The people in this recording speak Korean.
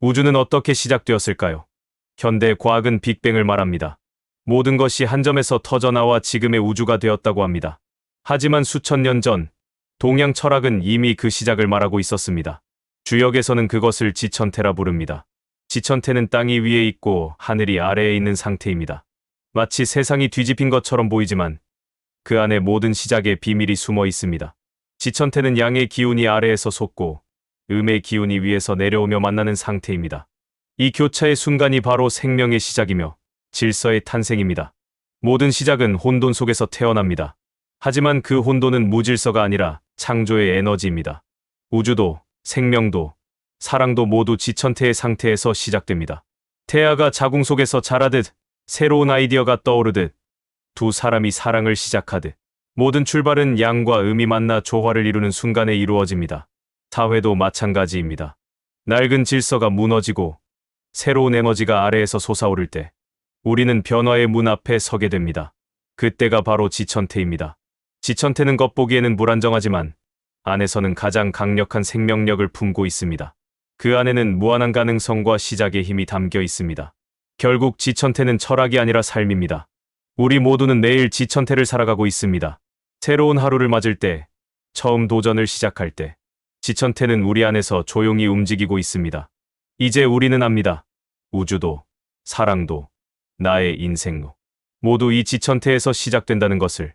우주는 어떻게 시작되었을까요? 현대 과학은 빅뱅을 말합니다. 모든 것이 한 점에서 터져나와 지금의 우주가 되었다고 합니다. 하지만 수천 년 전, 동양 철학은 이미 그 시작을 말하고 있었습니다. 주역에서는 그것을 지천태라 부릅니다. 지천태는 땅이 위에 있고 하늘이 아래에 있는 상태입니다. 마치 세상이 뒤집힌 것처럼 보이지만 그 안에 모든 시작의 비밀이 숨어 있습니다. 지천태는 양의 기운이 아래에서 솟고 음의 기운이 위에서 내려오며 만나는 상태입니다. 이 교차의 순간이 바로 생명의 시작이며 질서의 탄생입니다. 모든 시작은 혼돈 속에서 태어납니다. 하지만 그 혼돈은 무질서가 아니라 창조의 에너지입니다. 우주도, 생명도, 사랑도 모두 지천태의 상태에서 시작됩니다. 태아가 자궁 속에서 자라듯 새로운 아이디어가 떠오르듯 두 사람이 사랑을 시작하듯 모든 출발은 양과 음이 만나 조화를 이루는 순간에 이루어집니다. 사회도 마찬가지입니다. 낡은 질서가 무너지고 새로운 에너지가 아래에서 솟아오를 때 우리는 변화의 문 앞에 서게 됩니다. 그때가 바로 지천태입니다. 지천태는 겉보기에는 불안정하지만 안에서는 가장 강력한 생명력을 품고 있습니다. 그 안에는 무한한 가능성과 시작의 힘이 담겨 있습니다. 결국 지천태는 철학이 아니라 삶입니다. 우리 모두는 매일 지천태를 살아가고 있습니다. 새로운 하루를 맞을 때, 처음 도전을 시작할 때, 지천태는 우리 안에서 조용히 움직이고 있습니다. 이제 우리는 압니다. 우주도, 사랑도, 나의 인생도, 모두 이 지천태에서 시작된다는 것을